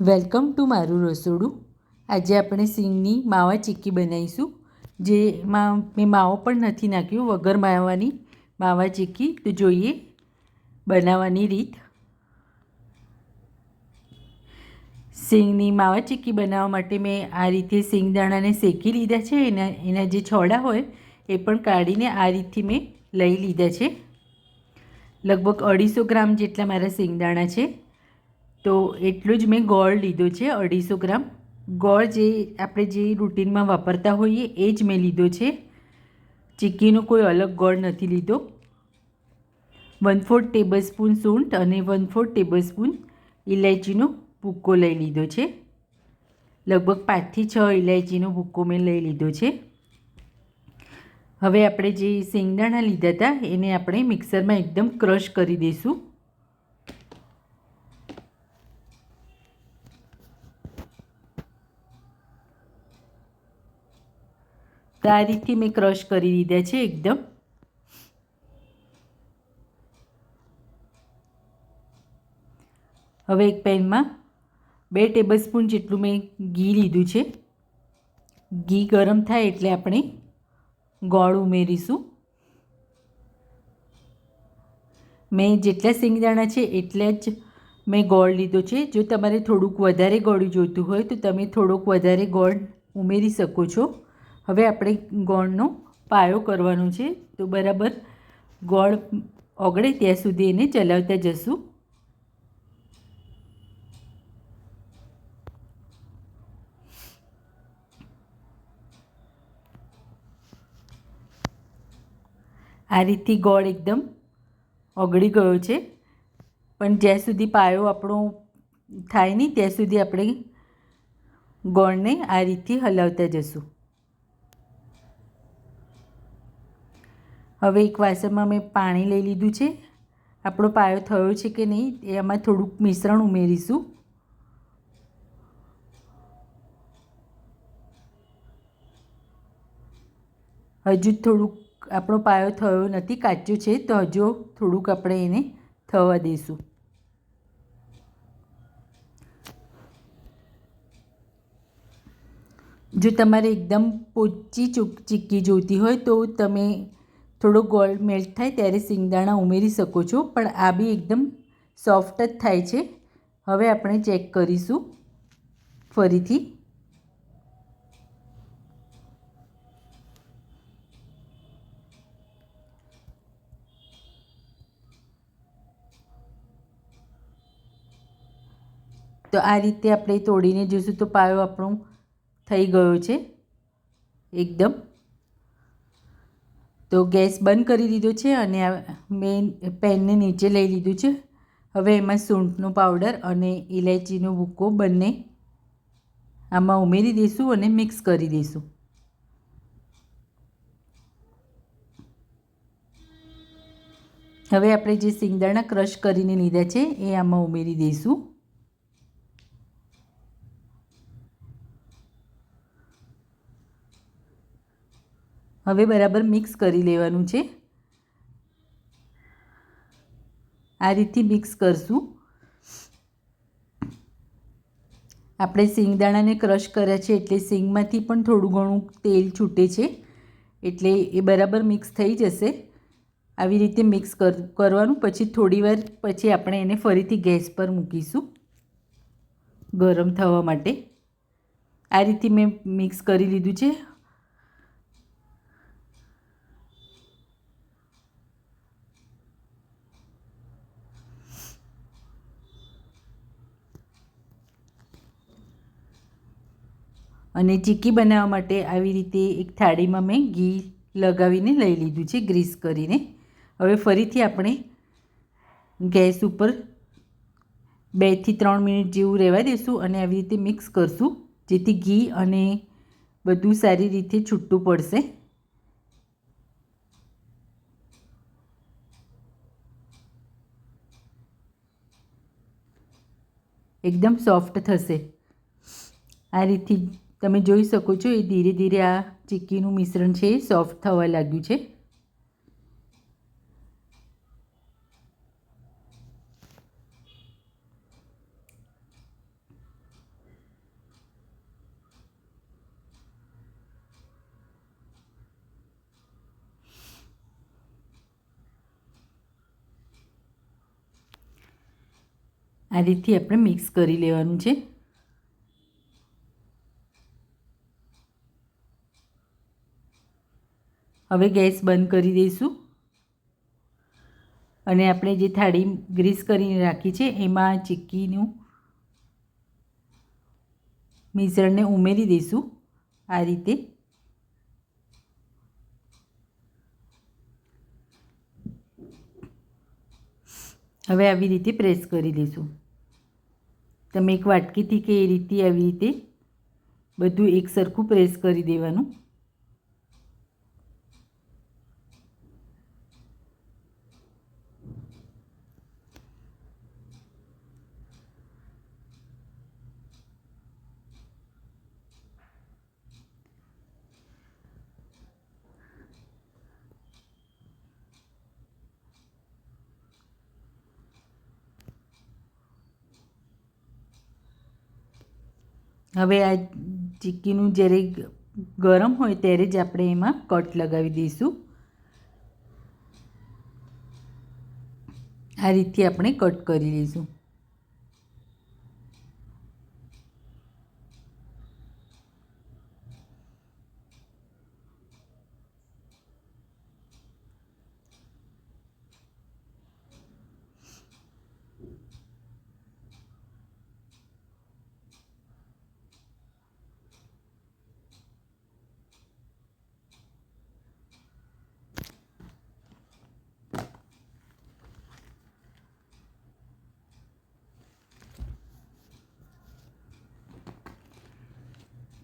Welcome to મારું રસોડું. આજે આપણે સિંગની માવા ચીક્કી બનાવીશું, જેમાં મેં માવો પણ નથી નાખ્યો વગર માવાની માવા ચીક્કી. તો જોઈએ બનાવવાની રીત. સિંગની માવા ચીક્કી બનાવવા માટે મેં આ રીતે સિંગદાણાને શેકી લીધા છે. એના એના જે છોડા હોય, એ પણ કાઢીને આ રીતથી મેં લઈ લીધા છે. લગભગ અઢીસો ગ્રામ જેટલા મારા સિંગદાણા છે. તો એટલું જ મેં ગોળ લીધો છે, અઢીસો ગ્રામ. ગોળ જે આપણે જે રૂટીનમાં વાપરતા હોઈએ એ જ મેં લીધો છે. ચીક્કીનો કોઈ અલગ ગોળ નથી લીધો. વન ફોર્થ ટેબલ સ્પૂન સૂંઠ અને વન ફોર્થ ટેબલ સ્પૂન ઇલાયચીનો ભૂક્કો લઈ લીધો છે. લગભગ પાંચથી છ ઇલાયચીનો ભૂક્કો મેં લઈ લીધો છે. હવે આપણે જે શેંગદાણા લીધા હતા એને આપણે મિક્સરમાં એકદમ ક્રશ કરી દઈશું. તો મેં ક્રશ કરી દીધા છે એકદમ. હવે એક પેનમાં બે ટેબલ સ્પૂન જેટલું મેં ઘી લીધું છે. ઘી ગરમ થાય એટલે આપણે ગોળ ઉમેરીશું. મેં જેટલા સિંગદાણા છે એટલા જ મેં ગોળ લીધો છે. જો તમારે થોડુંક વધારે ગોળ જોઈતું હોય તો તમે થોડોક વધારે ગોળ ઉમેરી શકો છો. હવે આપણે ગોળનો પાયો કરવાનો છે. તો બરાબર ગોળ ઓગળે ત્યાં સુધી એને ચલાવતા જશું. આ રીતથી ગોળ એકદમ ઓગળી ગયો છે. પણ જ્યાં સુધી પાયો આપણો થાય નહીં, ત્યાં સુધી આપણે ગોળને આ રીતથી હલાવતા જશું. હવે એક વાસણમાં મેં પાણી લઈ લીધું છે. આપણો પાયો થયો છે કે નહીં એમાં થોડુંક મિશ્રણ ઉમેરીશું. હજુ થોડુંક આપણો પાયો થયો નથી કાચો છે, તો હજુ થોડુંક આપણે એને થવા દઈશું. જો તમારે એકદમ પોચી ચીક્કી જોઈતી હોય તો તમે થોડો ગોલ્ડ મેલ્ટ થાય ત્યારે સિંગદાણા ઉમેરી શકો છો, પણ આ બી એકદમ સોફ્ટ જ થાય છે. હવે આપણે ચેક કરીશું ફરીથી. તો આ રીતે આપણે તોડીને જોઈશું તો પાયો આપણો થઈ ગયો છે, એકદમ. તો ગેસ બંધ કરી દીધો છે અને મેં પેનને નીચે લઈ લીધું છે. હવે એમાં સૂંઠનો પાવડર અને ઇલાયચીનો ભૂકો બંને આમાં ઉમેરી દઈશું અને મિક્સ કરી દઈશું હવે આપણે જે સિંગદાણા ક્રશ કરીને લીધા છે એ આમાં ઉમેરી દઈશું હવે બરાબર મિક્સ કરી લેવાનું છે. આ રીતથી મિક્સ કરશું. આપણે સિંગદાણાને ક્રશ કર્યા છે એટલે સિંગમાંથી પણ થોડું ઘણું તેલ છૂટે છે. એટલે એ બરાબર મિક્સ થઈ જશે. આવી રીતે મિક્સ કરવાનું. પછી થોડીવાર પછી આપણે એને ફરીથી ગેસ પર મૂકીશું. ગરમ થવા માટે. આ રીતે મેં મિક્સ કરી લીધું છે. અને ચીક્કી બનાવવા માટે આવી રીતે એક થાળીમાં મેં ઘી લગાવીને લઈ લીધું છે, ગ્રીસ કરીને. હવે ફરીથી આપણે ગેસ ઉપર બેથી ત્રણ મિનિટ જેવું રહેવા દઈશું અને આવી રીતે મિક્સ કરશું, જેથી ઘી અને બધું સારી રીતે છૂટું પડશે. એકદમ સોફ્ટ થશે. આ રીતથી તમે જોઈ શકો છો એ ધીરે ધીરે આ ચીક્કીનું મિશ્રણ છે એ સોફ્ટ થવા લાગ્યું છે. આ રીતથી આપણે મિક્સ કરી લેવાનું છે. હવે ગેસ બંધ કરી દઈશું. અને આપણે જે થાળી ગ્રીસ કરીને રાખી છે, એમાં ચીક્કીનું મિશ્રણને ઉમેરી દઈશું આ રીતે. હવે આવી રીતે પ્રેસ કરી લઈશું તમે એક વાટકીથી કે એ રીતે આવી રીતે બધું એક સરખું પ્રેસ કરી દેવાનું. હવે આ ચીક્કીનું જ્યારે ગરમ હોય ત્યારે જ આપણે એમાં કટ લગાવી દઈશું. આ રીતે આપણે કટ કરી લઈશું.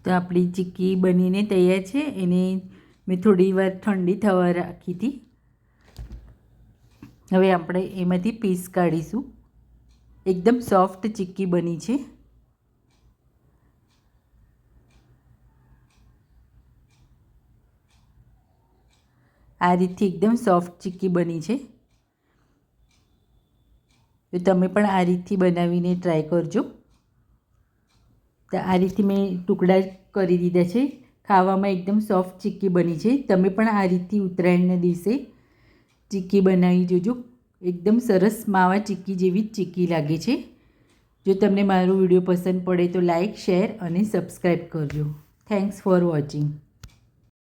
તો આપણી ચીક્કી બનીને તૈયાર છે. એને મેં થોડી વાર ઠંડી થવા રાખી હતી. હવે આપણે એમાંથી પીસ કાઢીશું. એકદમ સોફ્ટ ચીક્કી બની છે. આ રીતથી એકદમ સોફ્ટ ચીક્કી બની છે. તો તમે પણ આ રીતથી બનાવીને ટ્રાય કરજો. તો આ રીતે મેં ટુકડા કરી દીધા છે. ખાવામાં એકદમ સોફ્ટ ચીક્કી બની છે. તમે પણ આ રીતે ઉત્તરાયણના દિવસે ચીક્કી બનાવી જોજો. એકદમ સરસ માવા ચીક્કી જેવી જ ચીક્કી લાગે છે. જો તમને મારો વીડિયો પસંદ પડે તો લાઇક શેર અને સબસ્ક્રાઈબ કરજો. Thanks for watching